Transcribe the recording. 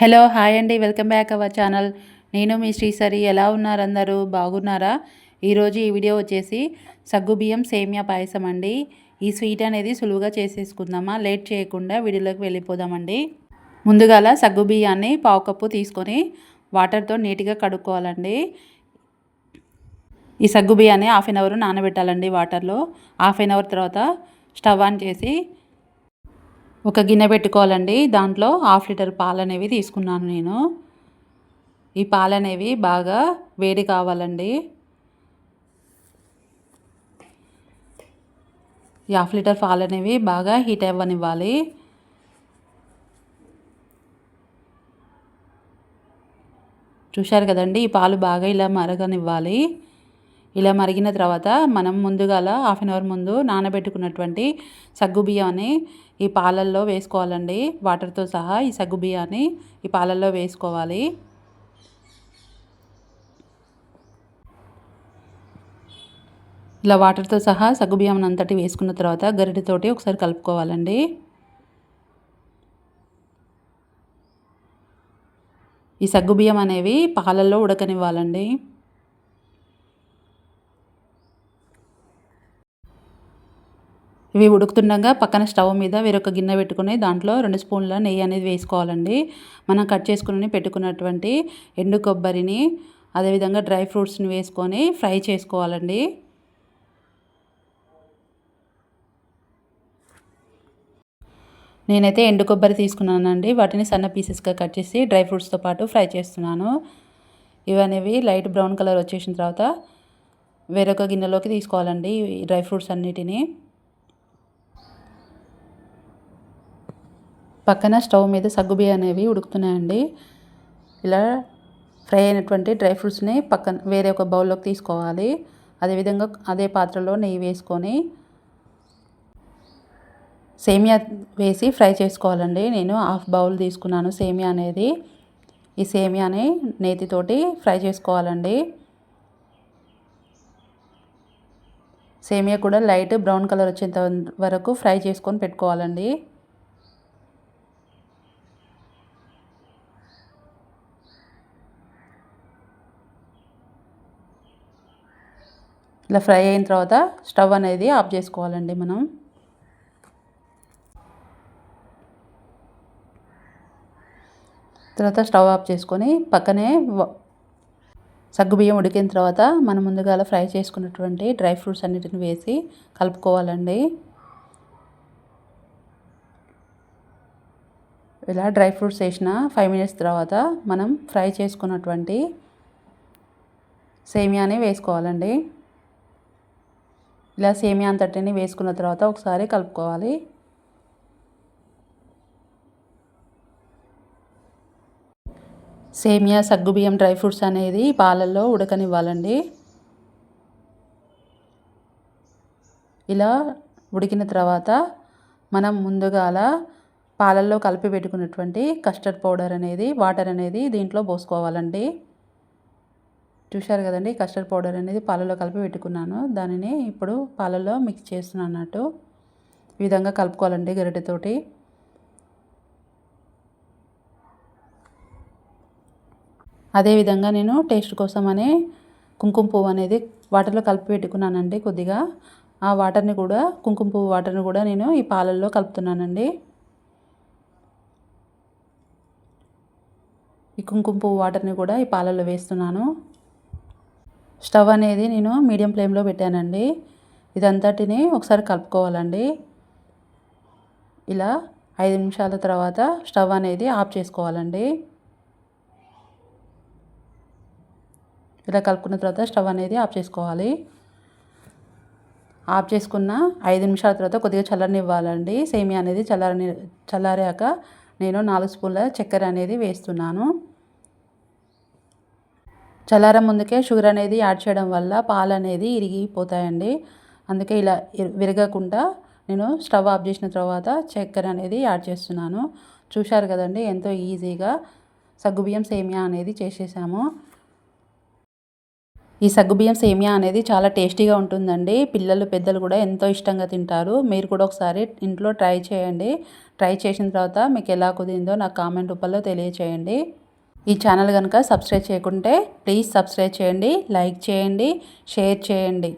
Hello hi అండి. Welcome back our channel. నేను మీ శ్రీసరి. ఎలా ఉన్నారు అందరూ? బాగున్నారా? ఈరోజు ఈ వీడియో వచ్చేసి సగ్గుబియ్యం సేమియా పాయసం అండి. ఈ స్వీట్ అనేది సులువుగా చేసేసుకుందామా? లేట్ చేయకుండా వీడియోలోకి వెళ్ళిపోదామండి. ముందుగాల సగ్గుబియ్యాన్ని పావు కప్పు తీసుకొని వాటర్తో నీట్గా కడుక్కోవాలండి. ఈ సగ్గుబియ్యాన్ని హాఫ్ అన్ అవర్ నానబెట్టాలండి వాటర్లో. హాఫ్ అన్ అవర్ తర్వాత స్టవ్ ఆన్ చేసి ఒక గిన్నె పెట్టుకోవాలండి. దాంట్లో హాఫ్ లీటర్ పాలు అనేవి తీసుకున్నాను నేను. ఈ పాలు అనేవి బాగా వేడి కావాలండి. ఈ హాఫ్ లీటర్ పాలు అనేవి బాగా హీట్ అవ్వనివ్వాలి. చూశారు కదండి ఈ పాలు బాగా ఇలా మరగనివ్వాలి. ఇలా మరిగిన తర్వాత మనం ముందుగాల హాఫ్ అన్ అవర్ ముందు నానబెట్టుకున్నటువంటి సగ్గు బియ్యాన్ని ఈ పాలల్లో వేసుకోవాలండి. వాటర్తో సహా ఈ సగ్గు బియ్యాన్ని ఈ పాలల్లో వేసుకోవాలి. ఇలా వాటర్తో సహా సగ్గుబియ్యం అంతటి వేసుకున్న తర్వాత గరిటెతోటి ఒకసారి కలుపుకోవాలండి. ఈ సగ్గుబియ్యం అనేవి పాలల్లో ఉడకనివ్వాలండి. ఇవి ఉడుకుతుండగా పక్కన స్టవ్ మీద వేరొక గిన్నె పెట్టుకుని దాంట్లో రెండు స్పూన్ల నెయ్యి అనేది వేసుకోవాలండి. మనం కట్ చేసుకుని పెట్టుకున్నటువంటి ఎండు కొబ్బరిని అదేవిధంగా డ్రై ఫ్రూట్స్ని వేసుకొని ఫ్రై చేసుకోవాలండి. నేనైతే ఎండు కొబ్బరి తీసుకున్నానండి. వాటిని సన్న పీసెస్గా కట్ చేసి డ్రై ఫ్రూట్స్తో పాటు ఫ్రై చేస్తున్నాను. ఇవనేవి లైట్ బ్రౌన్ కలర్ వచ్చేసిన తర్వాత వేరొక గిన్నెలోకి తీసుకోవాలండి డ్రై ఫ్రూట్స్ అన్నిటినీ. పక్కన స్టవ్ మీద సగ్గుబియ్య అనేవి ఉడుకుతున్నాయండి. ఇలా ఫ్రై అయినటువంటి డ్రై ఫ్రూట్స్ని పక్కన వేరే ఒక బౌల్లోకి తీసుకోవాలి. అదేవిధంగా అదే పాత్రలో నెయ్యి వేసుకొని సేమియా వేసి ఫ్రై చేసుకోవాలండి. నేను హాఫ్ బౌల్ తీసుకున్నాను సేమియా అనేది. ఈ సేమియాని నేతితోటి ఫ్రై చేసుకోవాలండి. సేమియా కూడా లైట్ బ్రౌన్ కలర్ వచ్చేంత వరకు ఫ్రై చేసుకొని పెట్టుకోవాలండి. ఇలా ఫ్రై అయిన తర్వాత స్టవ్ అనేది ఆఫ్ చేసుకోవాలండి మనం. తర్వాత స్టవ్ ఆఫ్ చేసుకొని పక్కనే సగ్గుబియ్యం ఉడికిన తర్వాత మనం ముందుగా ఫ్రై చేసుకున్నటువంటి డ్రై ఫ్రూట్స్ అన్నిటిని వేసి కలుపుకోవాలండి. ఇలా డ్రై ఫ్రూట్స్ వేసిన ఫైవ్ మినిట్స్ తర్వాత మనం ఫ్రై చేసుకున్నటువంటి సేమియాని వేసుకోవాలండి. ఇలా సేమియా అంతటిని వేసుకున్న తర్వాత ఒకసారి కలుపుకోవాలి. సేమియా సగ్గుబియ్యం డ్రై ఫ్రూట్స్ అనేది పాలల్లో ఉడకనివ్వాలండి. ఇలా ఉడికిన తర్వాత మనం ముందుగాల పాలల్లో కలిపి పెట్టుకున్నటువంటి కస్టర్డ్ పౌడర్ అనేది వాటర్ అనేది దీంట్లో పోసుకోవాలండి. చూశారు కదండి కస్టర్డ్ పౌడర్ అనేది పాలలో కలిపి పెట్టుకున్నాను. దానిని ఇప్పుడు పాలలో మిక్స్ చేస్తున్నాను అన్నట్టు ఈ విధంగా కలుపుకోవాలండి గరిటెతోటి. అదేవిధంగా నేను టేస్ట్ కోసం అనే కుంకుమ పువ్వు అనేది వాటర్లో కలిపి పెట్టుకున్నానండి కొద్దిగా. ఆ వాటర్ని కూడా కుంకుమ పువ్వు వాటర్ని కూడా నేను ఈ పాలల్లో కలుపుతున్నానండి. ఈ కుంకుమ పువ్వు వాటర్ని కూడా ఈ పాలల్లో వేస్తున్నాను. స్టవ్ అనేది నేను మీడియం ఫ్లేమ్లో పెట్టానండి. ఇదంతటిని ఒకసారి కలుపుకోవాలండి. ఇలా ఐదు నిమిషాల తర్వాత స్టవ్ అనేది ఆఫ్ చేసుకోవాలండి. ఇలా కలుపుకున్న తర్వాత స్టవ్ అనేది ఆఫ్ చేసుకోవాలి. ఆఫ్ చేసుకున్న ఐదు నిమిషాల తర్వాత కొద్దిగా చల్లనివ్వాలండి సేమియా అనేది చల్లారని చల్లారాక నేను నాలుగు స్పూన్ల చక్కెర అనేది వేస్తున్నాను. చల్లారం ముందుకే షుగర్ అనేది యాడ్ చేయడం వల్ల పాలు అనేది ఇరిగిపోతాయండి. అందుకే ఇలా విరగకుండా నేను స్టవ్ ఆఫ్ చేసిన తర్వాత చక్కెర అనేది యాడ్ చేస్తున్నాను. చూశారు కదండి ఎంతో ఈజీగా సగ్గుబియ్యం సేమియా అనేది చేసేసాము. ఈ సగ్గుబియ్యం సేమియా అనేది చాలా టేస్టీగా ఉంటుందండి. పిల్లలు పెద్దలు కూడా ఎంతో ఇష్టంగా తింటారు. మీరు కూడా ఒకసారి ఇంట్లో ట్రై చేయండి. ట్రై చేసిన తర్వాత మీకు ఎలా కుదిరిందో నాకు కామెంట్ రూపంలో తెలియచేయండి. ఈ ఛానల్ కనుక సబ్స్క్రైబ్ చేయకుంటే ప్లీజ్ సబ్స్క్రైబ్ చేయండి లైక్ చేయండి షేర్ చేయండి.